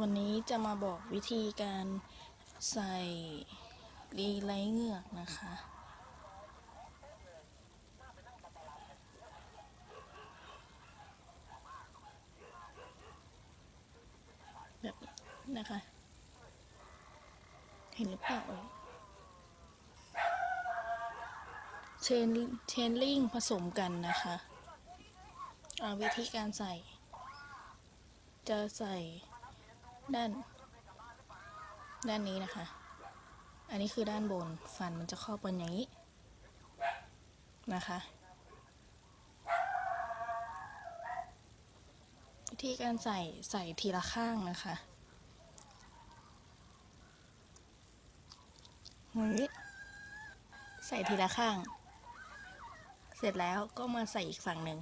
วันนี้จะมาบอกวิธีการใส่รีไลเงือกนะคะ แบบนะคะ เห็นหรือเปล่าเอ่ยเชนเชนลิงผสมกันนะคะเอาวิธีการใส่ จะใส่ ด้าน ด้านนี้นะคะ อันนี้คือด้านบนฟันมันจะครอบกันอย่างนี้นะคะวิธีการใส่ใส่ทีละข้างนะคะนี้ใส่ทีละข้าง เสร็จแล้วก็มาใส่อีกฝั่งหนึ่ง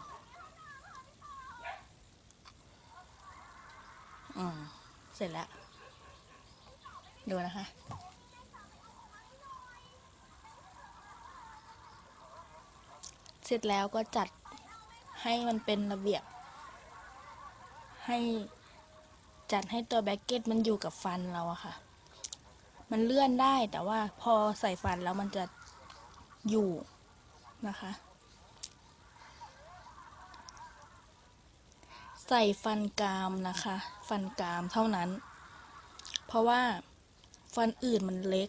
อืม สร็จแล้ว ดูนะคะ เสร็จแล้วก็จัดให้มันเป็นระเบียบ ให้จัดให้ตัวแบ็กเก็ตมันอยู่กับฟันเราอะค่ะ มันเลื่อนได้แต่ว่าพอใส่ฟันแล้วมันจะอยู่นะคะ ใส่ฟันกรามนะคะ ฟันกรามเท่านั้น เพราะว่าฟันอื่นมันเล็ก